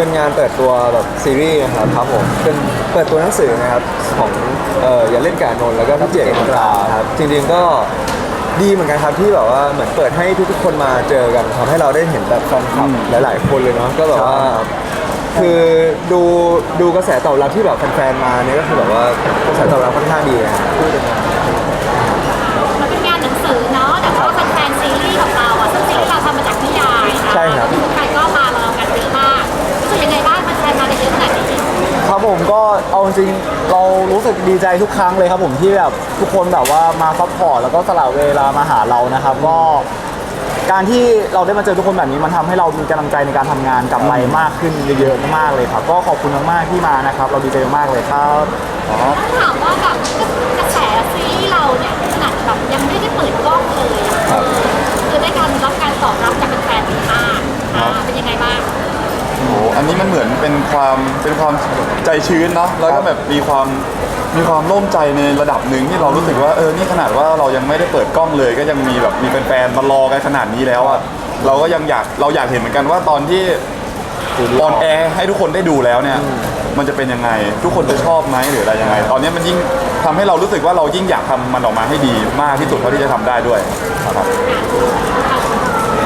เป็นงานเปิดตัวแบบซีรีส์นะครับครับผมเป็นเปิดตัวหนังสือนะครับของเอ่ออย่าเล่นกับอานนท์แล้วก็พี่เจตกราครับจริงๆก็ดีเหมือนกันครับที่แบบว่าเหมือนเปิดให้ทุกๆคนมาเจอกันทำให้เราได้เห็นแบบแฟนคลับหลาย ๆ คนเลยเนาะก็แบบว่า คือดูดูกระแสตอบรับที่แบบแฟนๆมาเนี่ยก็คือแบบว่ากระแสตอบรับค่อนข้างดีนะพูดเใจทุกครั้งเลยครับผมที่แบบทุกคนแบบว่ามาซัพพอร์ตแล้วก็สละเวลามาหาเรานะครับก็การที่เราได้มาเจอทุกคนแบบนี้มันทำให้เรามีกำลังใจในการทำงานกลับไปมากขึ้นเยอะๆมากๆเลยครับ ก็ขอบคุณมากๆที่มานะครับ เราดีใจมากเลยครับต้องถามว่าแบบกระแสซีรีส์เราเนี่ยขนาดแบบยังไม่ได้เปิดกล้องเลยอะคือได้การรับการตอบรับจากแฟนๆดีมากอ่าเป็นยังไงบ้าง โอ้โหอันนี้มันเหมือนเป็นความเป็นความใจชื้นเนาะแล้วก็แบบมีความ มีความโล่งใจในระดับหนึ่งที่เรารู้สึกว่าเออนี่ขนาดว่าเรายังไม่ได้เปิดกล้องเลย ก็ยังมีแบบมีแฟนๆมารอกันขนาดนี้แล้วอะเราก็ยังอยากเราอยากเห็นเหมือนกันว่าตอนที่ออนแอร์ให้ทุกคนได้ดูแล้วเนี่ย มันจะเป็นยังไง ทุกคนจะชอบไหมหรืออะไรยังไง ตอนนี้มันยิ่งทำให้เรารู้สึกว่าเรายิ่งอยากทำมันออกมาให้ดีมากที่สุดเท่าที่จะทำได้ด้วยครับ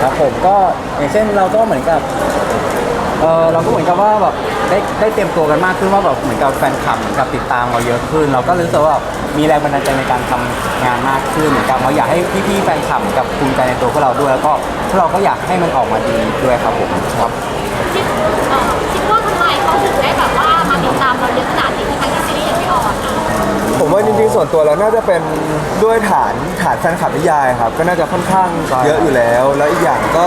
ครับผมก็อย่างเช่นเราก็เหมือนกับ เออเราก็เหมือนกับว่าแบบได้ได้เตรียมตัวกันมากขึ้นว่าแบบเหมือนกับแฟนคลับเหมือนกับติดตามเราเยอะขึ้น เราก็รู้สึกว่าแบบมีแรงบันดาลใจในการทำงานมากขึ้นเหมือนกับเราอยากให้พี่ๆแฟนคลับเหมือนกับภูมิใจในตัวพวกเราด้วย แล้วก็พวกเราก็อยากให้มันออกมาดีด้วยครับผมครับ คิดเอ่อคิดว่าทำไมเขาถึงได้แบบว่ามาติดตามเราเยอะขนาดนี้ทั้งที่ซีรีส์ยังไม่ออนอะผมว่าจริงๆส่วนตัวแล้วน่าจะเป็นด้วยฐานฐานแฟนคลับนิยายครับ ก็น่าจะค่อนข้างเยอะอยู่แล้ว แล้วอีกอย่างก็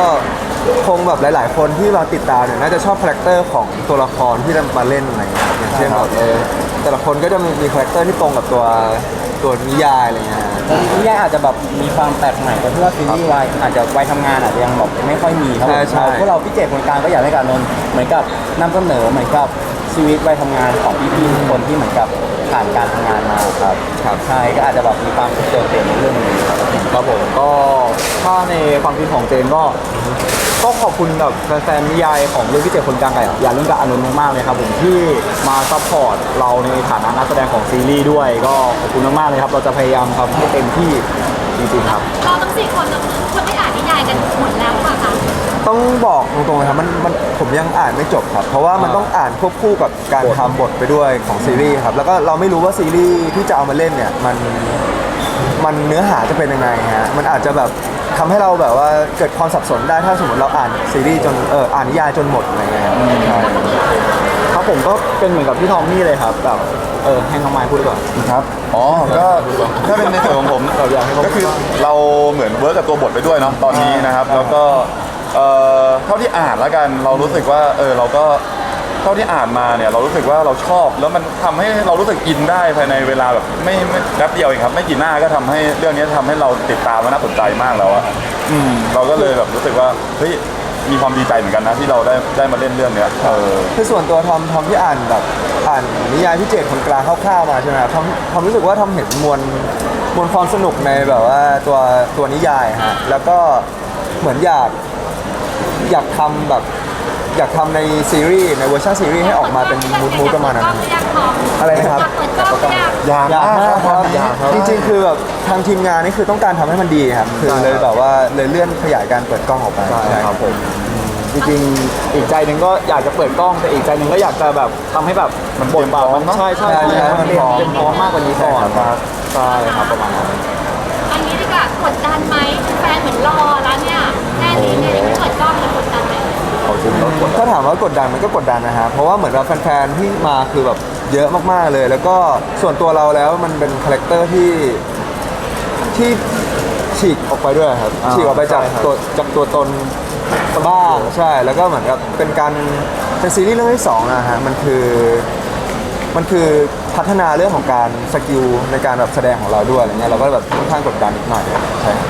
คงแบบหลาย ๆ คนที่มาติดตามเนี่ยน่าจะชอบคาแรคเตอร์ของตัวละครที่มาเล่นอะไรอย่างเงี้ยอย่างเช่นแบบเออแต่ละคนก็จะมีมีคาแรคเตอร์ที่ตรงกับตัวตัวนิยายอะไรเงี้ย นิยายอาจจะแบบมีความแปลกใหม่แต่เพื่อซีรีส์วายอาจจะวัยทำงานอาจจะยังแบบไม่ค่อยมีครับผมใช่ใช่ พวกเราพี่เจตคนกลางก็อยากให้กับนนท์เหมือนกับนำเสนอเหมือนกับชีวิตวัยทำงานของพี่ๆทุกคนที่เหมือนกับ ผ่านการทำงานมาครับครับใช่ก็อาจจะแบบมีความโดดเด่นในเรื่องนี้ครับครับผมก็ถ้าในความคิดของเจนก็ ก็ขอบคุณแบบแฟนๆนิยายของเรื่องพิเศษคนกลางไก่อย่าเรื่องกับอานนท์มากๆเลยครับผมที่มาซัพพอร์ตเราในฐานะนักแสดงของซีรีส์ด้วย ก็ขอบคุณมากๆเลยครับ เราจะพยายามทำให้เต็มที่จริงๆครับ เราทั้งสี่คนเนี่ยคนได้อ่านนิยายกันหมดแล้วป่ะคะ ต้องบอกตรงๆนะครับมันมันผมยังอ่านไม่จบครับ เพราะว่ามันต้องอ่านควบคู่กับการทำบทไปด้วยของซีรีส์ครับ แล้วก็เราไม่รู้ว่าซีรีส์ที่จะเอามาเล่นเนี่ยมันมันเนื้อหาจะเป็นยังไงฮะมันอาจจะแบบทำให้เราแบบว่าเกิดความสับสนได้ถ้าสมมติเราอ่านซีรีส์จนเอออ่านนิยายจนหมดอะไรเงี้ยครับใช่ครับผมก็เป็นเหมือนกับพี่ทอมมี่เลยครับแบบเออให้น้องไม้พูดดีกว่าครับ อ๋อ ก็ถ้าเป็นในส่วนของผมเราอยากให้เขาก็คือเราเหมือนเวิร์กกับตัวบทไปด้วยเนาะตอนนี้นะครับ แล้วก็ เอ่อเท่าที่อ่านแล้วกันเรารู้สึกว่าเออเราก็เท่าที่อ่านมาเนี่ยเรารู้สึกว่าเราชอบ แล้วมันทำให้เรารู้สึกอินได้ภายในเวลาแบบไม่ไม่แป๊บเดียวเองครับ ไม่กี่หน้าก็ทำให้เรื่องนี้ทำให้เราติดตามและน่าสนใจมากแล้วอะอืมเราก็เลยแบบรู้สึกว่าเฮ้ยมีความดีใจเหมือนกันนะที่เราได้ได้มาเล่นเรื่องเนี้ยเออ คือส่วนตัวทอมทอมที่อ่านแบบอ่านนิยายพี่เจตคนกลางคร่าวๆมาใช่ไหมครับทอมทอมรู้สึกว่าทอมเห็นมวลมวลความสนุกในแบบว่าตัวตัวนิยายฮะแล้วก็เหมือนอยาก อยากทำแบบ อยากทำในซีรีส์ในเวอร์ชันซีรีส์ให้ออกมาเป็นมูดมูดประมาณนั้นอยากเปิดกล้องหรือยังพออะไรนะครับอยากเปิดกล้องหรือยัง อยากอยากมากมากคครัรับบอยากครับ จริงๆ คือแบบทางทีมงานนี่คือต้องการทำให้มันดีครับ คือเลยแบบว่าเลยเลื่อนขยายการเปิดกล้องออกไป ใช่ครับผมจริงๆอีกใจหนึ่งก็อยากจะเปิดกล้องแต่อีกใจหนึ่งก็อยากจะแบบทำให้แบบมันเตรียมพร้อมเนอะใช่ใช่ใช่ใช่ใช่มันเตรียมเตรียมพร้อมมากกว่านี้ก่อนใช่ครับ ใช่ครับประมาณนั้น อันนี้ดีกว่ากดดันไหมแฟนเหมือนรอแล้วเนี่ยแค่นี้เนี่ยยังไม่ ไหมถ้าถามว่ากดดันมันก็กดดันนะฮะเพราะว่าเหมือนเราแฟนๆที่มาคือแบบเยอะมากๆเลย แล้วก็ส่วนตัวเราแล้วมันเป็นคาแรคเตอร์ที่ที่ฉีกออกไปด้วยครับอ่าฉีกออกไปจากใช่ครับ ตัวจากตัวตนบ้างใช่ แล้วก็เหมือนกับเป็นการเป็นซีรีส์เรื่องที่สองนะฮะมันคือมันคือพัฒนาเรื่องของการสกิลในการแบบแสดงของเราด้วยอะไรเงี้ยเราก็แบบค่อนข้างกดดันนิดหน่อยครับใช่ครับ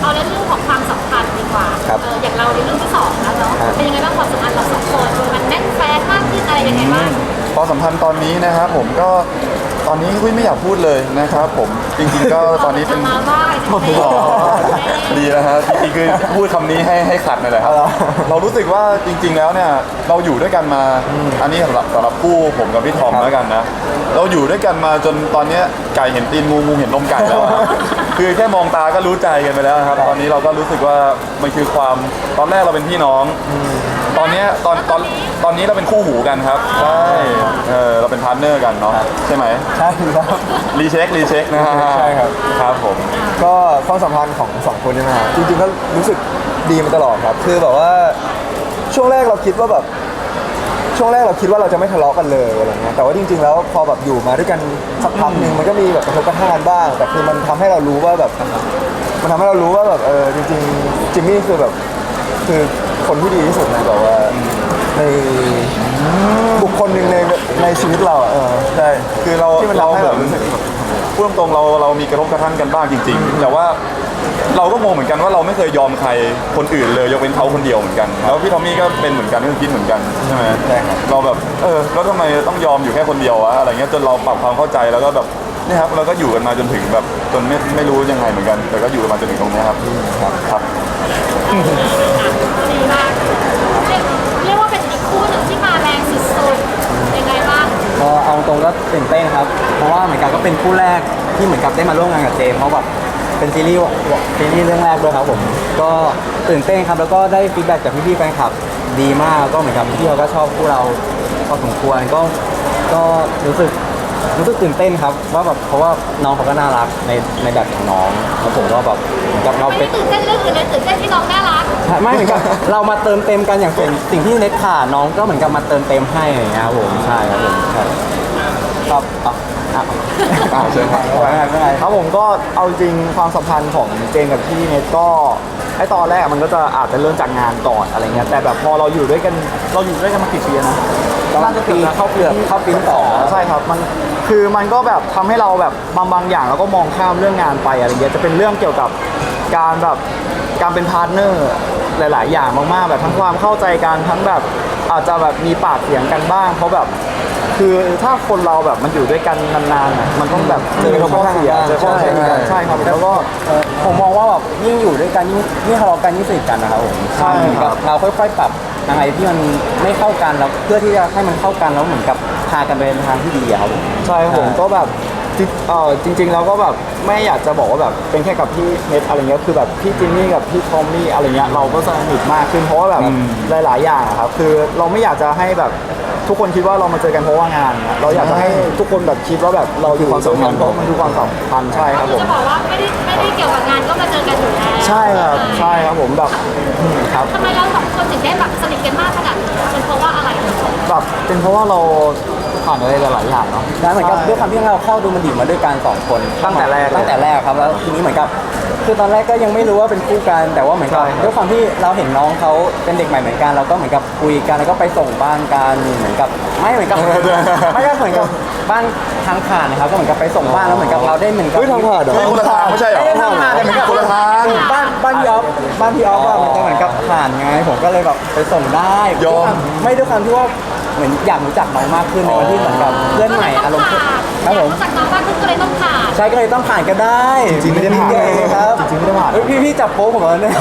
เอาเรื่องของความสัมพันธ์ดี กว่าครับ เอออย่างเราในเรื่องที่สองแล้วเนาะครับ เป็นยังไงบ้างความสัมพันธ์เราสองคนมันแน่นแฟนมากขึ้นอะไรยังไงบ้างความสัมพันธ์ตอนนี้นะครับผมก็ ตอนนี้อุ้ยไม่อยากพูดเลยนะครับผมจริงๆก็ตอนนี้เป็น มาว่าไอ้ที่อ๋อดีนะฮะจริงๆคือพูดคำนี้ให้ให้ขัดหน่อยแหละครับ เรารู้สึกว่าจริง ๆ แล้วเนี่ยเราอยู่ด้วยกันมา อันนี้สำหรับสำหรับคู่ผมกับพี่ทอมแล้วกันนะ เราอยู่ด้วยกันมาจนตอนเนี้ยไก่เห็นตีนงูงูเห็นนมไก่แล้วอะ คือแค่มองตาก็รู้ใจกันไปแล้วนะครับ ตอนนี้เราก็รู้สึกว่ามันคือความตอนแรกเราเป็นพี่น้อง ตอนเนี้ยตอนตอนตอนนี้เราเป็นคู่หูกันครับใช่เออเราเป็นพาร์ทเนอร์กันเนาะใช่ไหมใช่ครับ รีเช็ครีเช็คนะฮะใช่ครับ ครับผม ก็ความสัมพันธ์ของสองคนเนี่ยนะฮะจริงๆก็รู้สึกดีมาตลอดครับ คือแบบว่าช่วงแรกเราคิดว่าแบบ ช่วงแรกเราคิดว่าเราจะไม่ทะเลาะกันเลยอะไรเงี้ยแต่ว่าจริง ๆ แล้วพอแบบอยู่มาด้วยกันสักพักหนึ่งมันก็มีแบบกระทบกระทั่งกันบ้าง แต่คือมันทำให้เรารู้ว่าแบบ มันทำให้เรารู้ว่าแบบเออจริงๆจิมมี่คือแบบ คือ คนที่ดีที่สุดนะแบบว่าในบุคคลหนึ่งในในชีวิตเราอะเออใช่คือเราที่มันเราทำให้แบแบบบรู้สึกพูดตรงๆเราเรามีกระทบกระทั่งกันบ้างจริง ๆ แต่ว่าเราก็งงเหมือนกันว่าเราไม่เคยยอมใครคนอื่นเลยยกเว้นเขาคนเดียวเหมือนกัน แล้วพี่ทอมมี่ก็เป็นเหมือนกันก็คือคิดเหมือนกันใช่ไหมใช่ครับ เราแบบเออแล้วทำไมต้องยอมอยู่แค่คนเดียววะอะไรเงี้ยจนเราปรับความเข้าใจแล้วก็แบบนี่ครับเราก็อยู่กันมาจนถึงแบบจนไม่ไม่รู้ยังไงเหมือนกัน แต่ก็อยู่กันมาจนถึงตรงเนี้ยครับครับครับ ดีมากเรียกเรียกว่าเป็นอีกคู่หนึ่งที่มาแรงสุดๆยังไงบ้างก็เอาตรงก็ตื่นเต้นครับ เพราะว่าเหมือนกันก็เป็นคู่แรกที่เหมือนกับได้มาร่วมงานกับเจมส์เพราะแบบเป็นซีรีส์ซีรีส์เรื่องแรกด้วยครับผม ก็ตื่นเต้นครับแล้วก็ได้ฟีดแบ็กจากพี่ๆแฟนคลับดีมากก็เหมือนกับพี่เขาก็ชอบคู่เราพอสมควรก็ก็รู้สึก รู้สึกตื่นเต้นครับว่าแบบเพราะว่าน้องเขาก็น่ารักในในแบบของน้องแล้วผมก็แบบเหมือนกับเราไม่เป็นได้ตื่นเต้นเรื่องอื่นเลยตื่นเต้นที่น้องน่ารักไม่เหมือนกับ เรามาเติมเต็มกันอย่างเป็นสิ่งที่เน็ตขาดน้องก็เหมือนกับมาเติมเต็มให้อย่างเงี้ยครับผมใช่ครับผมใช่ครับอะอะอ่าเชิญครับ ไม่เป็นไรไม่เป็นไรครับผมก็เอาจริงความสัมพันธ์ของเจนกับพี่เนทก็ไอตอนแรกมันก็จะอาจจะเริ่มจากงานก่อนอะไรเงี้ยแต่แบบพอเราอยู่ด้วยกันเราอยู่ด้วยกันมากี่ปีแล้วนะ ประมาณปีเข้าเกือบเข้าปีที่สองใช่ครับมันคือมันก็แบบทำให้เราแบบบางบางอย่างเราก็มองข้ามเรื่องงานไปอะไรเงี้ยจะเป็นเรื่องเกี่ยวกับการแบบการเป็นพาร์ทเนอร์หลาย ๆ อย่างมากๆแบบทั้งความเข้าใจกันทั้งแบบอาจจะแบบมีปากเสียงกันบ้าง เพราะแบบคือถ้าคนเราแบบมันอยู่ด้วยกันนานๆอะมันต้องแบบเจอข้อเสียเจอข้อเสียกันใช่ครับแล้วก็เอ่อผมมองว่าแบบยิ่งอยู่ด้วยกันยิ่งยิ่งทะเลาะกันยิ่งสนิทกันนะครับผมใช่ครับ เราค่อยๆปรับ ยังไงที่มันไม่เข้ากันแล้วเพื่อที่จะให้มันเข้ากันแล้วเหมือนกับพากันไปในทางที่ดีอะครับผม ใช่ครับผมใช่ก็แบบจริงเออจริงๆแล้วก็แบบไม่อยากจะบอกว่าแบบเป็นแค่กับพี่เนทอะไรเงี้ยคือแบบพี่จิมมี่กับพี่ทอมมี่อะไรเงี้ยเราก็สนิทมากขึ้นเพราะว่าแบบหลายๆอย่างอะครับคือเราไม่อยากจะให้แบบ ทุกคนคิดว่าเรามาเจอกันเพราะว่างานอะเราอยากจะให้ทุกคนแบบคิดว่าแบบเราอยู่ความสัมพันธ์เพราะมันคือความสัมพันธ์ใช่ครับผม จะบอกว่าไม่ได้ไม่ได้เกี่ยวกับงานก็มาเจอกันอยู่แล้วใช่ครับใช่ครับผมแบบอืมครับ ทำไมเราสองคนถึงได้แบบสนิทกันมากขนาดนี้เป็นเพราะว่าอะไร แบบเป็นเพราะว่าเรา ผ่านอะไรหลายๆอย่างเนาะ แล้วเหมือนกับด้วยความที่เราเข้าดูมันดีมาด้วยกันสองคนตั้งแต่แรกเลยตั้งแต่แรกครับแล้วทีนี้เหมือนกับ คือตอนแรกก็ยังไม่รู้ว่าเป็นคู่กันแต่ว่าเหมือนกับใช่ครับ ด้วยความที่เราเห็นน้องเขาเป็นเด็กใหม่เหมือนกันเราก็เหมือนกับคุยกันแล้วก็ไปส่งบ้านกันเหมือนกับไม่เหมือนกับไม่ก็เหมือนกับบ้านทางผ่านนะครับก็เหมือนกับไปส่งบ้านแล้วเหมือนกับเราได้เหมือนกับ เฮ้ยทางผ่านเหรอเฮ้ยคนละทางไม่ใช่เหรอไม่ได้ทางผ่านแต่เหมือนกับคนละทาง บ้านบ้านพี่ออฟบ้านพี่ออฟอะมันจะเหมือนกับผ่านไง ผมก็เลยแบบไปส่งได้ยอม ไม่ด้วยความที่ว่า เหมือนอยากรู้จักน้องมากขึ้นในวันที่เหมือนกับเพื่อนใหม่อารมณ์ครับผมรู้จักน้องบ้านเพิ่งก็เลยต้องผ่านใช่ก็เลยต้องผ่านก็ได้จริงๆไม่ได้ผ่านครับจริงๆไม่ได้ผ่านเฮ้ยพี่พี่จับโป๊ผมแล้วเนี่ย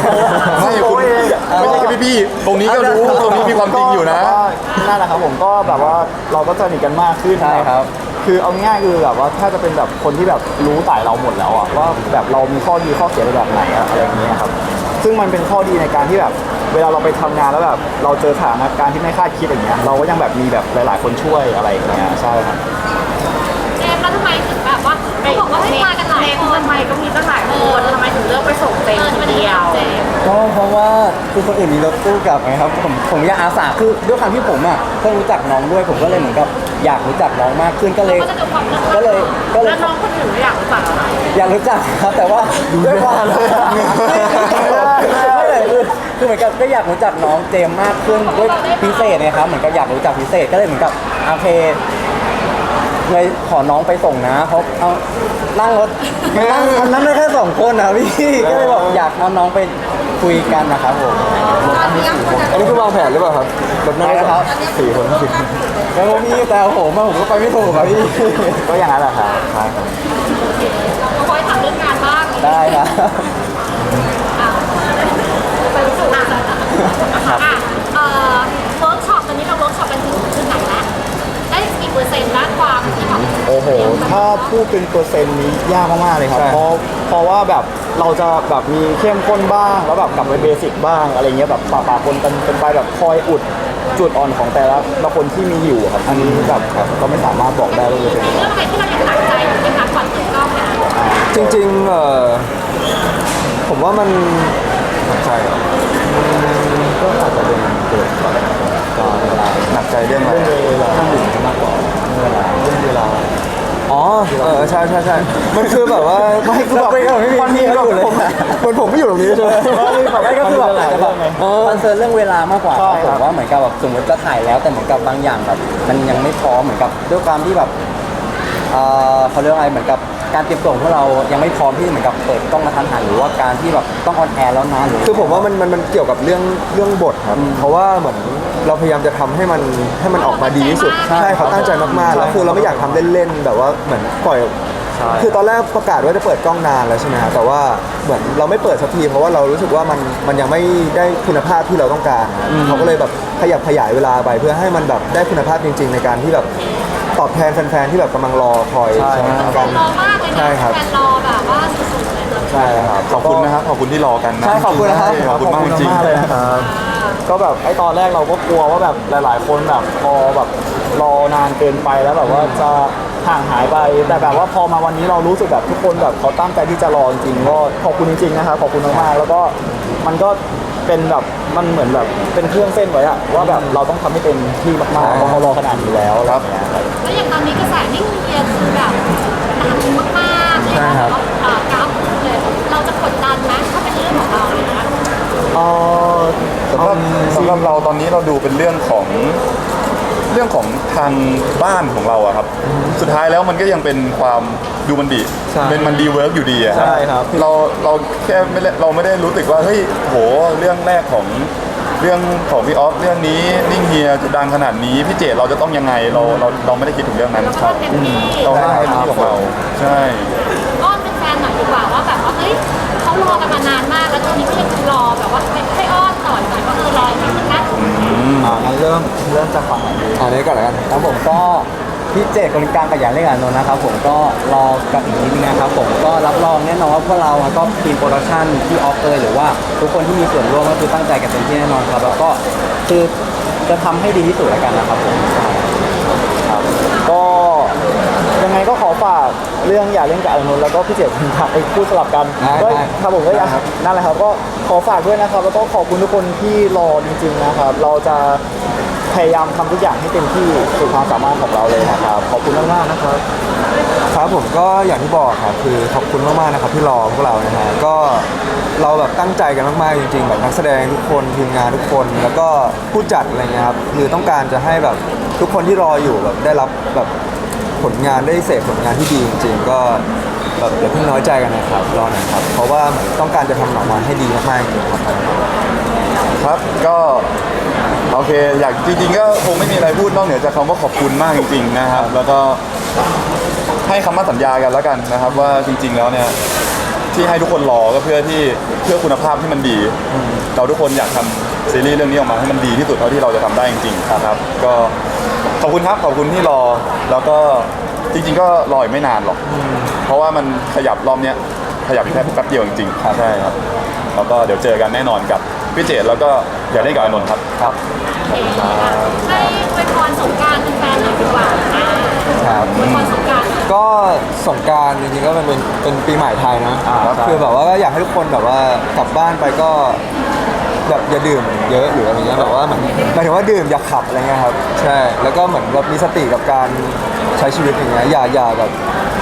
ไม่คุณไม่ใช่แค่พี่ๆตรงนี้ก็รู้ตรงนี้มีความจริงอยู่นะก็แบบว่านั่นแหละครับผมก็แบบว่าเราก็สนิทกันมากขึ้นใช่ครับคือเอาง่ายๆคือแบบว่าถ้าจะเป็นแบบคนที่แบบรู้ต่ายเราหมดแล้วอะว่าแบบเรามีข้อดีข้อเสียในแบบไหนอะอะไรอย่างเงี้ยครับ ซึ่งมันเป็นข้อดีในการที่แบบ เวลาเราไปทำงานแล้วแบบ เราเจอสถานการณ์ที่ไม่คาดคิดอย่างเงี้ยเราก็ยังแบบมีแบบหลาย ๆ คนช่วยอะไรอย่างเงี้ยใช่ครับเจมส์แล้วทำไมถึงแบบว่าเขาบอกว่าให้มากันหลายคนทำไมก็มีตั้งหลายคนทำไมถึงเลือกไปส่งเต็มเออทีไม่ได้เดียวเจมส์ ก็เพราะว่าคือคนอื่นมีรถตู้กลับไงครับผมผมอยากอาสาคือด้วยความที่ผมอะเพิ่งรู้จักน้องด้วย ผมก็เลยเหมือนกับอยากรู้จักน้องมากขึ้นก็เลยก็จะดูความรักก็เลยก็เลย แล้วน้องคนอื่นอยากรู้จักอะไรอยากรู้จักครับแต่ว่าด้วยความไม่เลยคือคือเหมือนกับก็อยากรู้จักน้องเจมส์มากขึ้นด้วยพิเศษนะครับเหมือนกับอยากรู้จักพิเศษก็เลยเหมือนกับโอเค เลยขอน้องไปส่งนะเพราะเอานั่งรถนั่งนั่งได้แค่สองคนนะพี่ก็เลยบอกอยากเอาน้องไปคุยกันนะครับผมตอนนี้ยังคนจะอันนี้คือวางแผนหรือเปล่าครับแบบนั่งได้ใช่ครับสี่คนสี่คนแล้วพี่แต่ผมอะผมก็ไปไม่ถูกครับพี่ก็อย่างนั้นแหละครับใช่ครับเราคอยถามเรื่องงานบ้างได้ครับอะไปรู้สึกอะอะเอ่อเวิร์กช็อปตอนนี้เราเวิร์กช็อปกันถึ เปอร์เซ็นต์นะความที่แบบโอ้โห ถ้าพูดเป็นเปอร์เซ็นต์นี้ยากมากๆเลยครับเพราะเพราะว่าแบบเราจะแบบมีเข้มข้นบ้าง แล้วแบบกลับไปเบสิกบ้างอะไรเงี้ยแบบปะปะปนกันเป็นไปแบบคอยอุดจุดอ่อนของแต่ละละคนที่มีอยู่ครับ อันนี้แบบครับก็ไม่สามารถบอกได้ว่าเป็นมีเรื่องอะไรที่เรายังหนักใจอยู่ไหมคะก่อนเปิดกล้องเนี่ยจริงๆเออผมว่ามันใช่ครับก็อาจจะเป็นเกิดจาก การเวลาหนักใจเรื่องอะไรเรื่องเวลาข้างหนึ่งมากกว่าเวลาเรื่องเวลาอ๋อเออใช่ใช่ใช่มันคือแบบว่าไม่คือแบบมันมีแบบผมเหมือนผมไม่อยู่ตรงนี้ใช่ไหมไม่ก็คือแบบอาจจะแบบคอนเซิร์นเรื่องเวลามากกว่าผมว่าเหมือนกับแบบสมมติจะถ่ายแล้วแต่เหมือนกับบางอย่างแบบมันยังไม่พร้อมเหมือนกับด้วยความที่แบบเอ่อเขาเรียกอะไรเหมือนกับการเตรียมตัวของพวกเรายังไม่พร้อมที่เหมือนกับเปิดกล้องมาทันหันหรือว่าการที่แบบต้องออนแอร์แล้วนะหรือคือผมว่ามันมันมันเกี่ยวกับเรื่องเรื่องบทครับเพราะว่าเหมือน เราพยายามจะทำให้มันให้มันออกมาดีที่สุดใช่เขาตั้งใจมากๆแล้วคือเราไม่อยากทำเล่นๆแบบว่าเหมือนปล่อยคือตอนแรกประกาศว่าจะเปิดกล้องนานแล้วใช่ไหมครับแต่ว่าเหมือนเราไม่เปิดสักทีเพราะว่าเรารู้สึกว่ามันมันยังไม่ได้คุณภาพที่เราต้องการครับเขาก็เลยแบบขยับขยายเวลาไปเพื่อให้มันแบบได้คุณภาพจริง ๆ ในการที่แบบตอบแทนแฟนๆที่แบบกำลังรอคอยใช่กัแฟนรอมากเลยนะใช่ครับแฟนรอแบบว่าสุดๆเลยนะ ใช่ครับขอบคุณนะครับขอบคุณที่รอกันนะใช่ขอบคุณนะครับ ขอบคุณมากจริงมากเลยนะครับ ก็แบบไอ้ตอนแรกเราก็กลัวว่าแบบหลาย ๆ คนแบบพอแบบรอนานเกินไปแล้วแบบว่าจะห่างหายไป แต่แบบว่าพอมาวันนี้เรารู้สึกแบบทุกคนแบบเขาตั้งใจที่จะรอจริงๆก็ขอบคุณจริงๆนะครับขอบคุณมากๆแล้วก็มันก็เป็นแบบมันเหมือนแบบเป็นเครื่องเส้นไว้อะว่าแบบเราต้องทำให้เต็มที่มากๆเพราะเขารอขนาดนี้แล้วครับ อะไอย่างเงี้ยครับแล้วอย่างตอนนี้กระแสนิ่งเรียนคือแบบดังมากๆเลยใช่นะครับเอ่อกราฟเลยเราจะกดดันไหมถ้าเป็นเรื่องของเราเลยนะ เอ่อสำหรับสำหรับเราตอนนี้เราดูเป็นเรื่องของเรื่องของทางบ้านของเราอะครับ สุดท้ายแล้วมันก็ยังเป็นความดูมันดี ใช่เป็นมันดีเวิร์กอยู่ดีอะใช่ครับ เราเราแค่ไม่ได้เราไม่ได้รู้สึกว่าเฮ้ยโหเรื่องแรกของเรื่องของพี่ออฟเรื่องนี้นิ่งเฮียจะดังขนาดนี้พี่เจตเราจะต้องยังไงเราเราเราไม่ได้คิดถึงเรื่องนั้นเราก็ครับทำเต็มที่ เราให้เต็มที่ของเราใช่ อ้อนเป็นแฟนหน่อยดีกว่าว่าแบบว่าเฮ้ยเขารอกันมานานมาก แล้วตอนนี้ก็ยังรอแบบว่าให้ให้อ้อนหน่อยหน่อยว่าเออรออีกนิดนึงนะ อ่างั้นเริ่มเริ่มจากฝั่งไหนดีอันนี้ก่อนแล้วกัน ครับผมก็พี่เจคนกลางกับยางเล่นกับนนท์นะครับผมก็รอกับอีกนิดนึงนะครับผมก็รับรองแน่นอนว่าพวกเราก็ทีมโปรดักชั่นที่ออฟเอยหรือว่าทุกคนที่มีส่วนร่วมก็คือตั้งใจกันเต็มที่แน่นอนครับแล้วก็คือจะทำให้ดีที่สุดแล้วกันนะครับผม ครับก็ยังไงก็ขอฝาก เรื่องอย่าเล่นกับอานนท์แล้วก็พี่เจ็บคุณทักไอ้พูดสลับกันได้ก็ได้ครับผมก็อยากนั่นแหละครับก็ขอฝากด้วยนะครับ แล้วก็ขอบคุณทุกคนที่รอจริงๆนะครับ เราจะพยายามทำทุกอย่างให้เต็มที่สุดความสามารถของเราเลยนะครับขอบคุณมากๆนะครับ ครับผมก็อย่างที่บอกครับคือขอบคุณมากๆนะครับที่รอพวกเรานะฮะก็เราแบบตั้งใจกันมากๆจริงๆแบบนักแสดงทุกคนทีมงานทุกคน แล้วก็ผู้จัดอะไรเงี้ยครับคือต้องการจะให้แบบทุกคนที่รออยู่แบบได้รับแบบ ผลงานได้เสพผลงานที่ดีจริง ๆ ก็แบบอย่าเพิ่งน้อยใจกันนะครับรอหน่อยครับ เพราะว่าเหมือนต้องการจะทำออกมาให้ดีมากๆจริงๆครับครับก็โอเค อยากจริงๆก็คงไม่มีอะไรพูดนอกเหนือจากคำว่าขอบคุณมากจริง ๆ นะครับ แล้วก็ให้คำมั่นสัญญากันแล้วกันนะครับ ว่าจริง ๆ แล้วเนี่ยที่ให้ทุกคนรอก็เพื่อที่เพื่อคุณภาพที่มันดี เราทุกคนอยากทำซีรีส์เรื่องนี้ออกมาให้มันดีที่สุดเท่าที่เราจะทำได้จริงๆครับ ก็ ขอบคุณครับขอบคุณที่รอ แล้วก็จริง ๆ ก็รออีกไม่นานหรอก เพราะว่ามันขยับรอบเนี้ยขยับแค่แป๊บเดียวจริงๆใช่ครับ แล้วก็เดี๋ยวเจอกันแน่นอนกับพี่เจตแล้วก็อย่าเล่นกับอานนท์ครับครับให้อวยพรสงกรารแฟนๆหน่อยดีกว่าอ่าครับอวยพรสงกรารก็สงกรารจริงๆก็มันเป็นเป็นปีใหม่ไทยนะอ่าใช่คือแบบว่าก็อยากให้ทุกคนแบบว่ากลับบ้านไปก็ แบบอย่าดื่มเยอะหรืออะไรเงี้ยแบบว่าเหมือนหมายถึงว่าดื่มอย่าขับอะไรเงี้ยครับใช่แล้วก็เหมือนแบบมีสติกับการใช้ชีวิตอย่างเงี้ยอย่าอย่าแบบ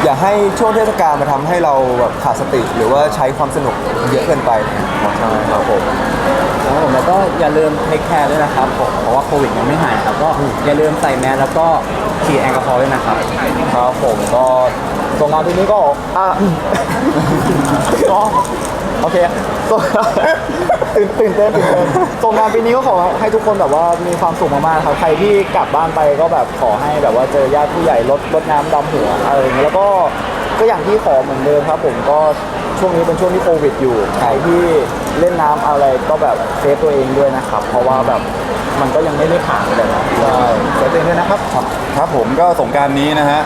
อย่าให้ช่วงเทศกาลมาทำให้เราแบบขาดสติ หรือว่าใช้ความสนุกเยอะเกินไปเนี่ยใช่ครับผม ครับผมแล้วก็อย่าลืมเทคแคร์ด้วยนะครับผมเพราะว่าโควิดยังไม่หายครับก็อย่าลืมใส่แมสแล้วก็ฉีดแอลกอฮอล์ด้วยนะครับ ครับผมก็สงกรานต์ทีนี้ก็อะ ก็โอเคส่ง ตื่นตื่นเต้นตื่นเต้นส่งงานปีนี้ก็ขอให้ทุกคนแบบว่ามีความสุขมากๆครับใครที่กลับบ้านไปก็แบบขอให้แบบว่าเจอญาติผู้ใหญ่ลดลดน้ำดำหัวอะไรอย่างเงี้ยแล้วก็ก็อย่างที่ขอเหมือนเดิมครับ ผมก็ช่วงนี้เป็นช่วงที่โควิดอยู่ใครที่เล่นน้ำอะไรก็แบบเซฟตัวเองด้วยนะครับ เพราะว่าแบบมันก็ยังไม่ได้ผ่านเลยนะใช่เซฟตัวเองด้วยนะครับ ครับผมก็สงกรารนี้นะฮะ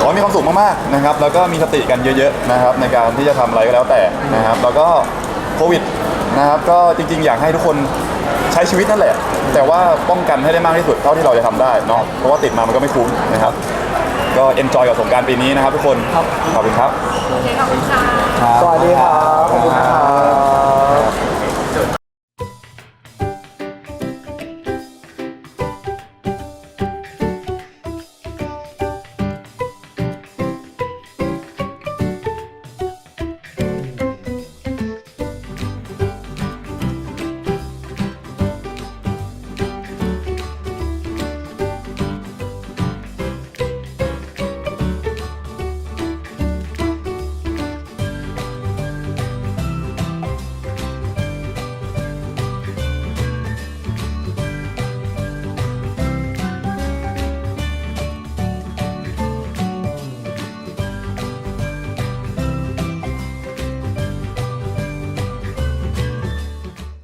ขอให้มีความสุขมากๆนะครับ แล้วก็มีสติกันเยอะๆนะครับ ในการที่จะทำอะไรก็แล้วแต่นะครับ แล้วก็โควิด นะครับก็จริงๆ อยากให้ทุกคนใช้ชีวิตนั่นแหละ แต่ว่าป้องกันให้ได้มากที่สุดเท่าที่เราจะทำได้เนาะเพราะว่าติดมามันก็ไม่คุ้มนะครับ ก็เอนจอยกับสงกรารปีนี้นะครับทุกคนขอบคุณครับ โอเคขอบคุณค่ะ สวัสดีครับ